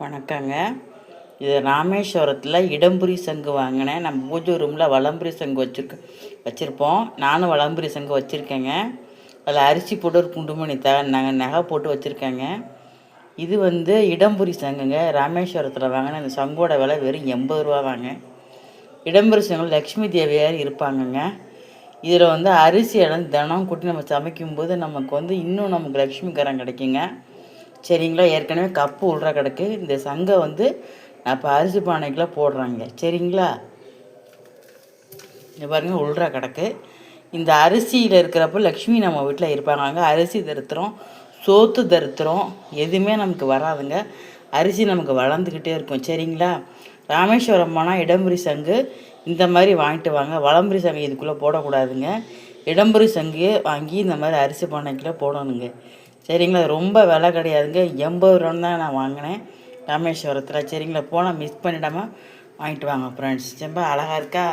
வணக்கங்க. இது ராமேஸ்வரத்தில் இடம்புரி சங்கு வாங்கினேன் நம்ம பூஜை ரூமில் வளம்புரி சங்கு வச்சுருக்க வச்சுருப்போம். நானும் வளம்புரி சங்கு வச்சுருக்கேங்க. அதில் அரிசி போட்டு ஒரு குண்டுமணி த நகை நகை போட்டு வச்சுருக்கேங்க. இது வந்து இடம்புரி சங்குங்க. ராமேஸ்வரத்தில் வாங்கின இந்த சங்கோட விலை வெறும் எண்பது ரூபா வாங்க இடம்புரி சங்கு லக்ஷ்மி தேவியார் இருப்பாங்கங்க. இதில் வந்து அரிசி இடம் தினம் கூட்டி நம்ம சமைக்கும்போது நமக்கு வந்து இன்னும் நமக்கு லக்ஷ்மி கரம் கிடைக்குங்க. சரிங்களா? ஏற்கனவே கப்பு உள்ற கிடக்கு. இந்த சங்கை வந்து நான் இப்போ அரிசி பானைக்குள்ள போடுறாங்க. சரிங்களா? இங்கே பாருங்கள் உள்ற கிடக்கு. இந்த அரிசியில் இருக்கிறப்ப லக்ஷ்மி நம்ம வீட்டில் இருப்பாங்க. அரிசி தருத்துறோம் சோத்து தருத்துறோம். எதுவுமே நமக்கு வராதுங்க. அரிசி நமக்கு வளர்ந்துக்கிட்டே இருக்கும். சரிங்களா? ராமேஸ்வரம் போனால் இடம்புரி சங்கு இந்த மாதிரி வாங்கிட்டு வாங்க. வளம்புரி சங்கு இதுக்குள்ளே போடக்கூடாதுங்க. இடம்புரி சங்கு வாங்கி இந்த மாதிரி அரிசி பானைக்குள்ளே போடணுங்க. சரிங்களா ரொம்ப விலை கிடையாதுங்க. எண்பது ரூபான்னு தான் நான் வாங்கினேன். ராமேஸ்வரத்தில் சரிங்களா போனால் மிஸ் பண்ணிடாமல் வாங்கிட்டு வாங்க ஃப்ரெண்ட்ஸ் ரொம்ப அழகாக இருக்கா?